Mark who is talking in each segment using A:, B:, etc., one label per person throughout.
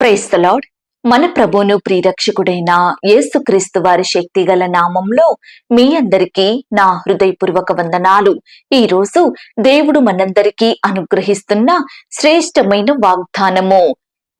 A: Praise the Lord మన ప్రభువును ప్రియరక్షకుడైన యేసుక్రీస్తు వారి శక్తి గల నామంలో మీ అందరికీ నా హృదయపూర్వక వందనాలు. ఈ రోజు దేవుడు మనందరికీ అనుగ్రహిస్తున్న శ్రేష్టమైన వాగ్దానము.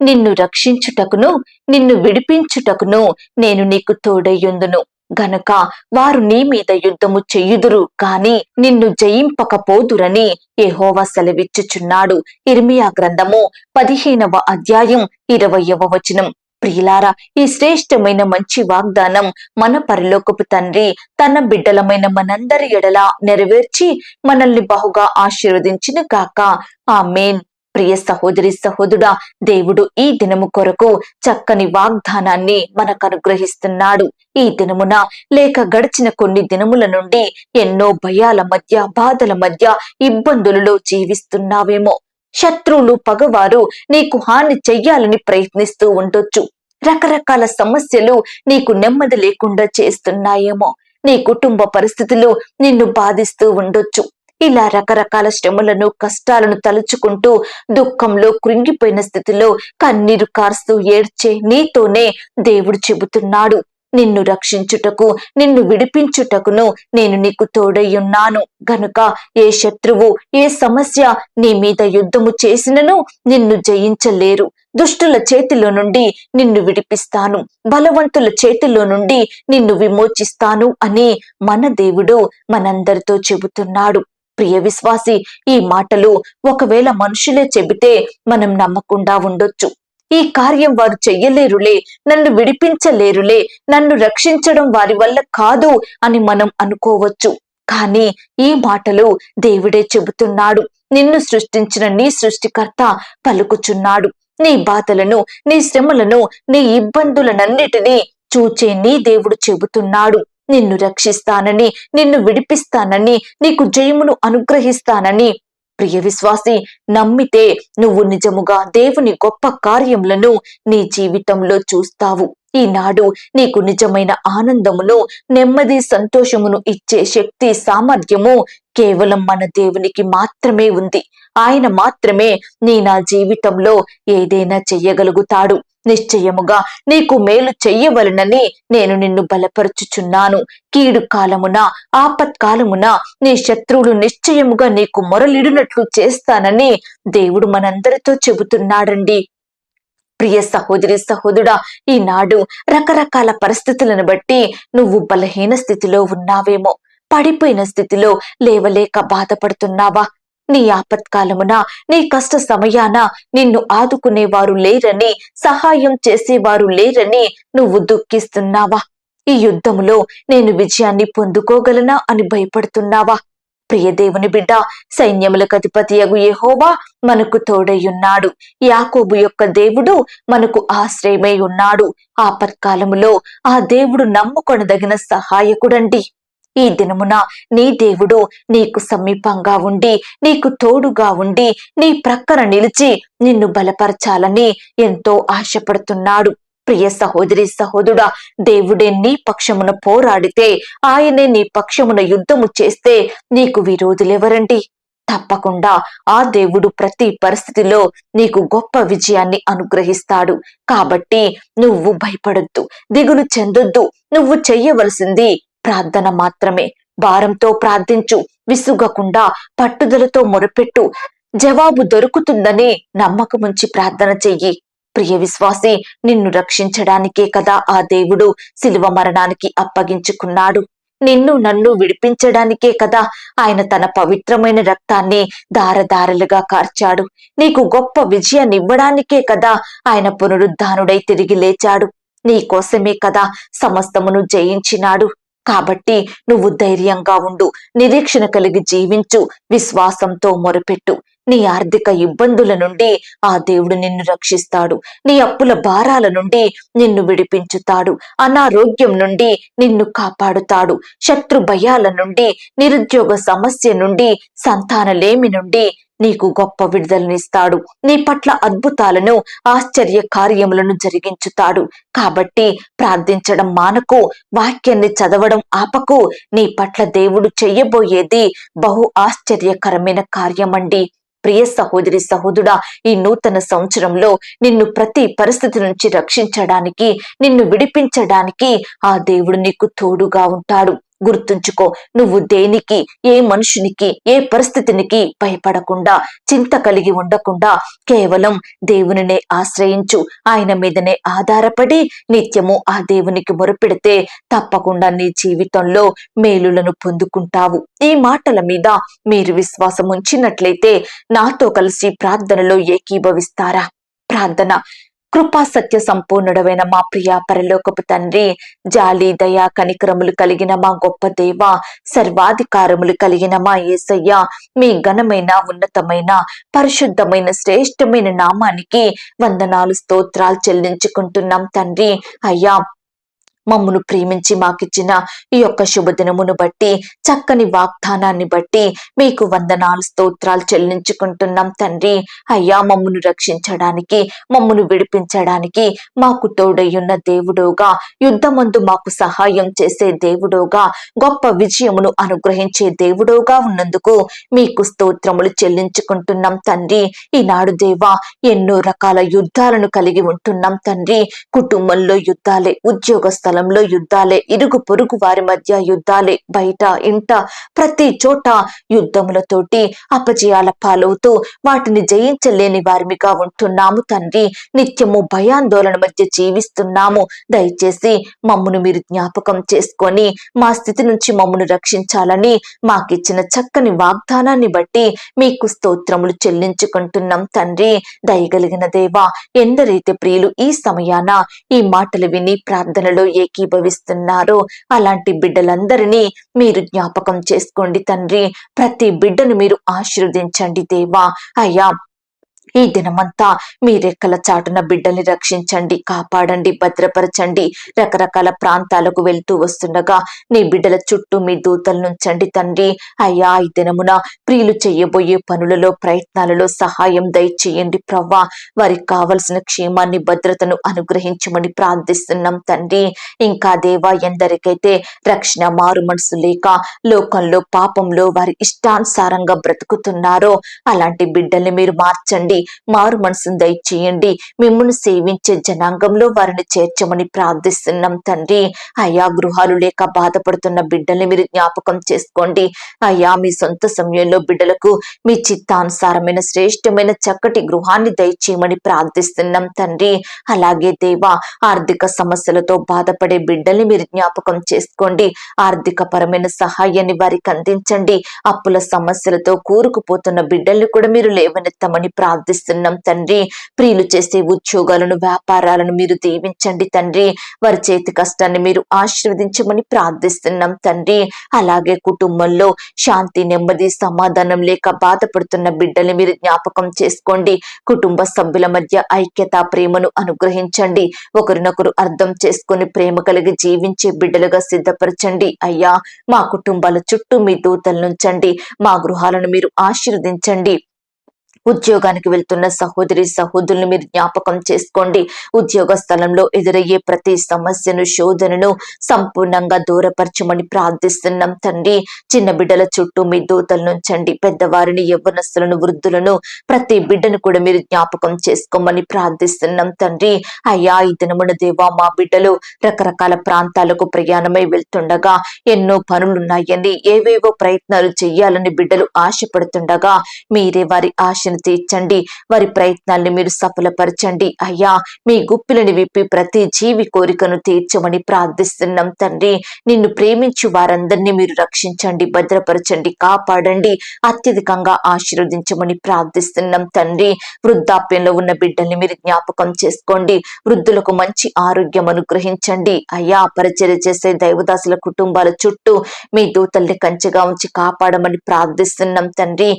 A: నిన్ను రక్షించుటకును నిన్ను విడిపించుటకును నేను నీకు తోడయ్యుందును గనుక వారు నీ మీద యుద్ధము చెయ్యుదురు కాని నిన్ను జయింపకపోదురని యెహోవా సెలవిచ్చుచున్నాడు. ఇర్మియా గ్రంథము పదిహేనవ అధ్యాయం ఇరవయవ వచనం. ప్రియులారా ఈ శ్రేష్టమైన మంచి వాగ్దానం మన పరలోకపు తండ్రి తన బిడ్డలమైన మనందరి ఎడలా నెరవేర్చి మనల్ని బహుగా ఆశీర్వదించిన గాక. ఆమేన్. ప్రియ సహోదరి సహోదుడా దేవుడు ఈ దినము కొరకు చక్కని వాగ్దానాన్ని మనకు అనుగ్రహిస్తున్నాడు ఈ దినమున లేక గడిచిన కొన్ని దినముల నుండి ఎన్నో భయాల మధ్య బాధల మధ్య ఇబ్బందులలో జీవిస్తున్నావేమో. శత్రువులు పగవారు నీకు హాని చెయ్యాలని ప్రయత్నిస్తూ ఉండొచ్చు. రకరకాల సమస్యలు నీకు నెమ్మది లేకుండా చేస్తున్నాయేమో. నీ కుటుంబ పరిస్థితులు నిన్ను బాధిస్తూ ఉండొచ్చు. ఇలా రకరకాల శ్రమలను కష్టాలను తలుచుకుంటూ దుఃఖంలో కృంగిపోయిన స్థితిలో కన్నీరు కార్స్తూ ఏడ్చే నీతోనే దేవుడు చెబుతున్నాడు. నిన్ను రక్షించుటకు నిన్ను విడిపించుటకును నేను నీకు తోడయ్యున్నాను గనుక ఏ శత్రువు ఏ సమస్య నీ మీద యుద్ధము చేసినను నిన్ను జయించలేరు. దుష్టుల చేతిలో నుండి నిన్ను విడిపిస్తాను. బలవంతుల చేతిలో నుండి నిన్ను విమోచిస్తాను అని మన దేవుడు మనందరితో చెబుతున్నాడు. ప్రియ విశ్వాసి ఈ మాటలు ఒకవేళ మనుషులే చెబితే మనం నమ్మకుండా ఉండొచ్చు. ఈ కార్యం వారు చెయ్యలేరులే నన్ను విడిపించలేరులే నన్ను రక్షించడం వారి వల్ల కాదు అని మనం అనుకోవచ్చు. కానీ ఈ మాటలు దేవుడే చెబుతున్నాడు. నిన్ను సృష్టించిన నీ సృష్టికర్త పలుకుచున్నాడు. నీ బాధలను నీ శ్రమలను నీ ఇబ్బందులనన్నిటినీ చూచే నీ దేవుడు చెబుతున్నాడు. నిన్ను రక్షిస్తానని నిన్ను విడిపిస్తానని నీకు జయమును అనుగ్రహిస్తానని. ప్రియ విశ్వాసి నమ్మితే నువ్వు నిజముగా దేవుని గొప్ప కార్యములను నీ జీవితంలో చూస్తావు. ఈనాడు నీకు నిజమైన ఆనందమును నెమ్మది సంతోషమును ఇచ్చే శక్తి సామర్థ్యము కేవలం మన దేవునికి మాత్రమే ఉంది. ఆయన మాత్రమే నీ నా జీవితంలో ఏదైనా చెయ్యగలుగుతాడు. నిశ్చయముగా నీకు మేలు చెయ్యవలనని నేను నిన్ను బలపరుచుచున్నాను. కీడు కాలమున ఆపత్కాలమున నీ శత్రువులు నిశ్చయముగా నీకు మొరలిడినట్లు చేస్తానని దేవుడు మనందరితో చెబుతున్నాడండి. ప్రియ సహోదరి సహోదరుడా ఈనాడు రకరకాల పరిస్థితులను బట్టి నువ్వు బలహీన స్థితిలో ఉన్నావేమో. పడిపోయిన స్థితిలో లేవలేక బాధపడుతున్నావా? నీ ఆపత్కాలమున నీ కష్ట సమయాన నిన్ను ఆదుకునేవారు లేరని సహాయం చేసేవారు లేరని నువ్వు దుఃఖిస్తున్నావా? ఈ యుద్ధములో నేను విజయాన్ని పొందుకోగలనా అని భయపడుతున్నావా? ప్రియదేవుని బిడ్డ సైన్యములకు అధిపతి అగు యెహోవా మనకు తోడయ్యున్నాడు. యాకోబు యొక్క దేవుడు మనకు ఆశ్రయమై ఉన్నాడు. ఆపత్కాలములో ఆ దేవుడు నమ్ముకొనదగిన సహాయకుడండి. ఈ దినమున నీ దేవుడు నీకు సమీపంగా ఉండి నీకు తోడుగా ఉండి నీ ప్రక్కన నిలిచి నిన్ను బలపరచాలని ఎంతో ఆశపడుతున్నాడు. ప్రియ సహోదరి సహోదుడా దేవుడే నీ పక్షమున పోరాడితే ఆయనే నీ పక్షమున యుద్ధము చేస్తే నీకు విరోధులెవరండి? తప్పకుండా ఆ దేవుడు ప్రతి పరిస్థితిలో నీకు గొప్ప విజయాన్ని అనుగ్రహిస్తాడు. కాబట్టి నువ్వు భయపడొద్దు దిగులు చెందొద్దు నువ్వు చెయ్యవలసింది ప్రార్థన మాత్రమే. భారంతో ప్రార్థించు విసుగకుండా పట్టుదలతో మొరపెట్టు. జవాబు దొరుకుతుందని నమ్మకముంచి ప్రార్థన చెయ్యి. ప్రియ విశ్వాసి నిన్ను రక్షించడానికే కదా ఆ దేవుడు శిలువ మరణానికి అప్పగించుకున్నాడు. నిన్ను నన్ను విడిపించడానికే కదా ఆయన తన పవిత్రమైన రక్తాన్ని దారదారలుగా కార్చాడు. నీకు గొప్ప విజయాన్నివ్వడానికే కదా ఆయన పునరుద్ధానుడై తిరిగి లేచాడు. నీ కోసమే కదా సమస్తమును జయించినాడు. కాబట్టి నువ్వు ధైర్యంగా ఉండు నిరీక్షణ కలిగి జీవించు విశ్వాసంతో మొరపెట్టు. నీ ఆర్థిక ఇబ్బందుల నుండి ఆ దేవుడు నిన్ను రక్షిస్తాడు. నీ అప్పుల భారాల నుండి నిన్ను విడిపించుతాడు. అనారోగ్యం నుండి నిన్ను కాపాడుతాడు. శత్రు భయాల నుండి నిరుద్యోగ సమస్య నుండి సంతానలేమి నుండి నీకు గొప్ప విడుదలనిస్తాడు. నీ పట్ల అద్భుతాలను ఆశ్చర్య కార్యములను జరిగించుతాడు. కాబట్టి ప్రార్థించడం మానకు వాక్యాన్ని చదవడం ఆపకు. నీ పట్ల దేవుడు చెయ్యబోయేది బహు ఆశ్చర్యకరమైన కార్యమండి. ప్రియ సహోదరి సహోదుడా ఈ నూతన సంవత్సరంలో నిన్ను ప్రతి పరిస్థితి నుంచి రక్షించడానికి నిన్ను విడిపించడానికి ఆ దేవుడు నీకు తోడుగా ఉంటాడు. గుర్తుంచుకో. నువ్వు దేనికి ఏ మనుషునికి ఏ పరిస్థితినికి భయపడకుండా చింత కలిగి ఉండకుండా కేవలం దేవునినే ఆశ్రయించు. ఆయన మీదనే ఆధారపడి నిత్యము ఆ దేవునికి మొరపెడితే తప్పకుండా నీ జీవితంలో మేలులను పొందుకుంటావు. ఈ మాటల మీద మీరు విశ్వాసం ఉంచినట్లయితే నాతో కలిసి ప్రార్థనలో ఏకీభవిస్తారా? ప్రార్థన కృపా సత్య సంపూర్ణుడవైన మా ప్రియ పరలోకపు తండ్రి జాలి దయా కనికరములు కలిగిన మా గొప్ప దేవ సర్వాధికారములు కలిగిన మా యేసయ్య మీ ఘనమైన ఉన్నతమైన పరిశుద్ధమైన శ్రేష్టమైన నామానికి వందనాలు స్తోత్రాలు చెల్లించుకుంటున్నాం తండ్రి. అయ్యా మమ్మును ప్రేమించి మాకిచ్చిన ఈ యొక్క శుభదినమును బట్టి చక్కని వాగ్దానాన్ని బట్టి మీకు వందనాలు స్తోత్రాలు చెల్లించుకుంటున్నాం తండ్రి. అయ్యా మమ్మును రక్షించడానికి మమ్మును విడిపించడానికి మాకు తోడయ్యున్న దేవుడోగా యుద్ధమందు మాకు సహాయం చేసే దేవుడోగా గొప్ప విజయమును అనుగ్రహించే దేవుడోగా ఉన్నందుకు మీకు స్తోత్రములు చెల్లించుకుంటున్నాం తండ్రి. ఈనాడు దేవా ఎన్నో రకాల యుద్ధాలను కలిగి ఉంటున్నాం తండ్రి. కుటుంబంలో యుద్ధాలే ఉద్యోగ స్థలంలో యుద్ధాలే ఇరుగు పొరుగు వారి మధ్య యుద్ధాలే బయట ఇంట ప్రతి చోట యుద్ధములతోటి అపజయాల పాలవుతూ వాటిని జయించలేని వారిమిగా ఉంటున్నాము తండ్రి. నిత్యము భయాందోళన మధ్య జీవిస్తున్నాము. దయచేసి మమ్మును మీరు జ్ఞాపకం చేసుకొని మా స్థితి నుంచి మమ్మను రక్షించాలని మాకిచ్చిన చక్కని వాగ్దానాన్ని బట్టి మీకు స్తోత్రములు చెల్లించుకుంటున్నాం తండ్రి. దయగలిగిన దేవా ఎందరైతే ప్రియులు ఈ సమయాన ఈ మాటలు విని ప్రార్థనలో ఏకీభవిస్తున్నారో అలాంటి బిడ్డలందరినీ మీరు జ్ఞాపకం చేసుకోండి తండ్రి. ప్రతి బిడ్డను మీరు ఆశీర్వదించండి దేవా. అయ్యా ఈ దినమంతా మీ రెక్కల చాటున బిడ్డల్ని రక్షించండి కాపాడండి భద్రపరచండి. రకరకాల ప్రాంతాలకు వెళ్తూ వస్తుండగా నీ బిడ్డల చుట్టూ మీ దూతలు నుంచండి తండ్రి. అయ్యా ఈ దినమున ప్రియులు చెయ్యబోయే పనులలో ప్రయత్నాలలో సహాయం దయచేయండి ప్రవ్వా. వారికి కావలసిన క్షేమాన్ని భద్రతను అనుగ్రహించమని ప్రార్థిస్తున్నాం తండ్రి. ఇంకా దేవా ఎందరికైతే రక్షణ మారు మనసు లేక లోకంలో పాపంలో వారి ఇష్టానుసారంగా బ్రతుకుతున్నారో అలాంటి బిడ్డల్ని మీరు మార్చండి. మారు మనసును దయచేయండి. మిమ్మల్ని సేవించే జనాంగంలో వారిని చేర్చమని ప్రార్థిస్తున్నాం తండ్రి. అయా గృహాలు లేక బాధపడుతున్న బిడ్డల్ని మీరు జ్ఞాపకం చేసుకోండి. అయ్యా మీ సొంత సమయంలో బిడ్డలకు మీ చిత్తానుసారమైన శ్రేష్టమైన చక్కటి గృహాన్ని దయచేయమని ప్రార్థిస్తున్నాం తండ్రి. అలాగే దేవా ఆర్థిక సమస్యలతో బాధపడే బిడ్డల్ని మీరు జ్ఞాపకం చేసుకోండి. ఆర్థిక పరమైన సహాయాన్ని వారికి అందించండి. అప్పుల సమస్యలతో కూరుకుపోతున్న బిడ్డల్ని కూడా మీరు లేవనెత్తమని ప్రార్థిస్తున్నాం తండ్రి. ప్రియులు చేసే ఉద్యోగాలను వ్యాపారాలను మీరు దీవించండి తండ్రి. వారి చేతి కష్టాన్ని మీరు ఆశీర్వదించమని ప్రార్థిస్తున్నాం తండ్రి. అలాగే కుటుంబంలో శాంతి నెమ్మది సమాధానం లేక బాధపడుతున్న బిడ్డల్ని మీరు జ్ఞాపకం చేసుకోండి. కుటుంబ సభ్యుల మధ్య ఐక్యత ప్రేమను అనుగ్రహించండి. ఒకరినొకరు అర్థం చేసుకుని ప్రేమ కలిగి జీవించే బిడ్డలుగా సిద్ధపరచండి. అయ్యా మా కుటుంబాల చుట్టూ మీ దూతలు నుంచండి మా గృహాలను మీరు ఆశీర్వదించండి. ఉద్యోగానికి వెళ్తున్న సహోదరి సహోదరులు మీరు జ్ఞాపకం చేసుకోండి. ఉద్యోగ స్థలంలో ఎదురయ్యే ప్రతి సమస్యను శోధనను సంపూర్ణంగా దూరపరచమని ప్రార్థిస్తున్నాం తండ్రి. చిన్న బిడ్డల చుట్టూ మీ దూతలు ఉంచండి పెద్దవారిని యవ్వనస్తులను వృద్ధులను ప్రతి బిడ్డను కూడా మీరు జ్ఞాపకం చేసుకోమని ప్రార్థిస్తున్నాం తండ్రి. అయ్యా ఈ దినమున దేవా మా బిడ్డలు రకరకాల ప్రాంతాలకు ప్రయాణమై వెళ్తుండగా ఎన్నో పనులున్నాయని ఏవేవో ప్రయత్నాలు చేయాలని బిడ్డలు ఆశపడుతుండగా మీరే వారి ఆశను తీర్చండి. వారి ప్రయత్నాల్ని మీరు సఫలపరచండి. అయ్యా మీ గుప్పిలని విప్పి ప్రతి జీవి కోరికను తీర్చమని ప్రార్థిస్తున్నాం తండ్రి. నిన్ను ప్రేమించు వారందరినీ మీరు రక్షించండి భద్రపరచండి కాపాడండి అత్యధికంగా ఆశీర్వదించమని ప్రార్థిస్తున్నాం తండ్రి. వృద్ధాప్యంలో ఉన్న బిడ్డల్ని మీరు జ్ఞాపకం చేసుకోండి. వృద్ధులకు మంచి ఆరోగ్యం అనుగ్రహించండి. అయ్యా పరిచర్య చేసే దైవదాసుల కుటుంబాల చుట్టూ మీ దూతల్ని కంచెగా ఉంచి కాపాడమని ప్రార్థిస్తున్నాం తండ్రి.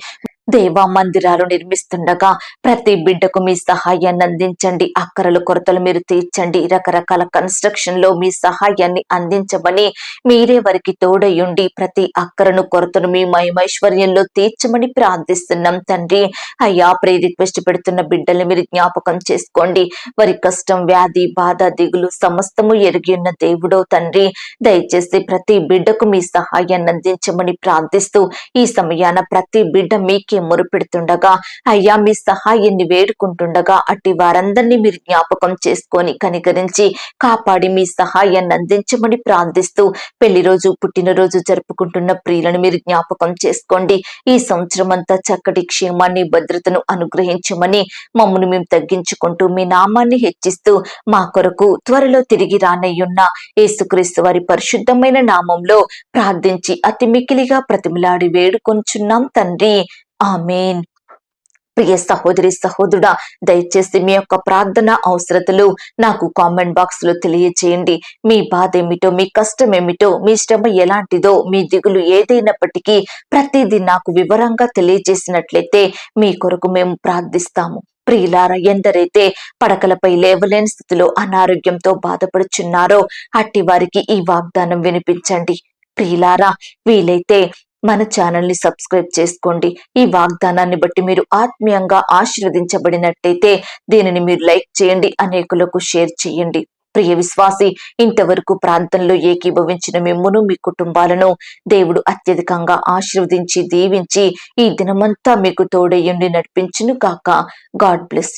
A: దేవా మందిరాలు నిర్మిస్తుండగా ప్రతి బిడ్డకు మీ సహాయాన్ని అందించండి. అక్కరలు కొరతలు మీరు తీర్చండి. రకరకాల కన్స్ట్రక్షన్లో మీ సహాయాన్ని అందించమని మీరే వారికి తోడయుండి ప్రతి అక్కరను కొరతను మీ మహిమైశ్వర్యంలో తీర్చమని ప్రార్థిస్తున్నాం తండ్రి. అయ్యా ప్రే రిక్వెస్ట్ పెడుతున్న బిడ్డల్ని మీరు జ్ఞాపకం చేసుకోండి. వారి కష్టం వ్యాధి బాధ దిగులు సమస్తము ఎరిగి ఉన్న దేవుడో తండ్రి. దయచేసి ప్రతి బిడ్డకు మీ సహాయాన్ని అందించమని ప్రార్థిస్తూ ఈ సమయాన ప్రతి బిడ్డ మీకే మొరుపెడుతుండగా అయ్యా మీ సహాయాన్ని వేడుకుంటుండగా అట్టి వారందరినీ మీరు జ్ఞాపకం చేసుకొని కనికరించి కాపాడి మీ సహాయాన్ని అందించమని ప్రార్థిస్తూ పెళ్ళి రోజు పుట్టినరోజు జరుపుకుంటున్న ప్రియులను మీరు జ్ఞాపకం చేసుకోండి. ఈ సంవత్సరం అంతా చక్కటి క్షేమాన్ని భద్రతను అనుగ్రహించమని మమ్మల్ని మేము తగ్గించుకుంటూ మీ నామాన్ని హెచ్చిస్తూ మా కొరకు త్వరలో తిరిగి రానయ్యున్న యేసుక్రీస్తు వారి పరిశుద్ధమైన నామంలో ప్రార్థించి అతి మికిలిగా ప్రతిమలాడి వేడుకొంచున్నాం తండ్రి. ఆమెన్. ప్రియ సహోదరి సహోదరుడా దయచేసి మీ యొక్క ప్రార్థన అవసరతలు నాకు కామెంట్ బాక్స్లో తెలియజేయండి మీ బాధ ఏమిటో మీ కష్టం ఏమిటో మీ శ్రమ ఎలాంటిదో మీ దిగులు ఏదైనప్పటికీ ప్రతిదీ నాకు వివరంగా తెలియజేసినట్లయితే మీ కొరకు మేము ప్రార్థిస్తాము. ప్రియులార ఎందరైతే పడకలపై లేవలేని స్థితిలో అనారోగ్యంతో బాధపడుచున్నారో అట్టి వారికి ఈ వాగ్దానం వినిపించండి. ప్రియులారా వీలైతే మన ఛానల్ని సబ్స్క్రైబ్ చేసుకోండి. ఈ వాగ్దానాన్ని బట్టి మీరు ఆత్మీయంగా ఆశీర్వదించబడినట్టయితే దీనిని మీరు లైక్ చేయండి అనేకులకు షేర్ చేయండి. ప్రియ విశ్వాసి ఇంతవరకు ప్రాంతంలో ఏకీభవించిన మిమ్మును మీ కుటుంబాలను దేవుడు అత్యధికంగా ఆశీర్వదించి దీవించి ఈ దినమంతా మీకు తోడయ్యుండి నడిపించును కాక గాడ్ బ్లెస్